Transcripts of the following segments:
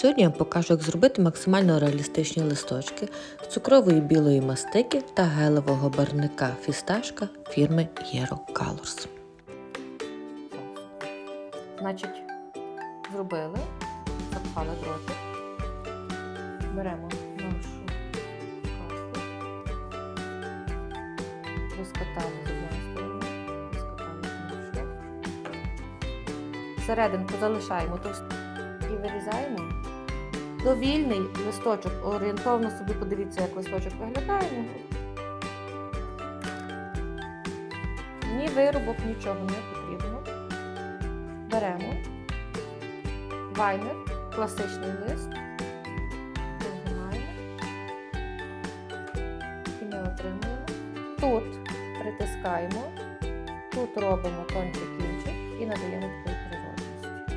Сьогодні я покажу, як зробити максимально реалістичні листочки з цукрової білої мастики та гелевого барника фісташка фірми Hero Colors. Значить, зробили, запхали дротик, беремо нашу карту, розкатали з одної сторони, розкатали з. Серединку залишаємо товст і вирізаємо. Довільний листочок, орієнтовно собі подивіться, як листочок виглядає. Ні виробок, нічого не потрібно. Беремо вайнер, класичний лист, вигинаємо і ми отримуємо. Тут притискаємо, тут робимо тонкий кінчик і надаємо такої природності.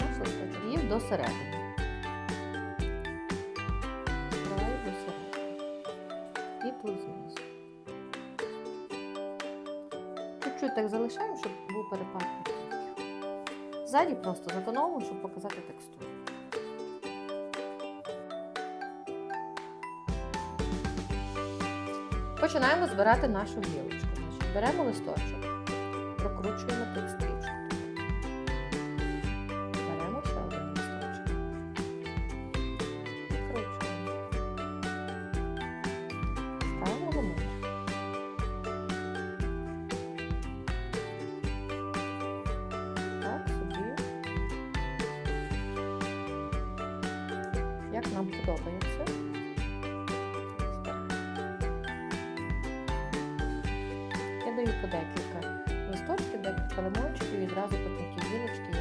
Наш листочок до середини. Чуть-чуть так залишаємо, щоб був перепад. Ззаді просто затоновуємо, щоб показати текстуру. Починаємо збирати нашу гілочку. Беремо листочок, прокручуємо тут стрічку. Як нам подобається. Я даю по декілька листочків, декілька лимончиків і відразу по такі гілочки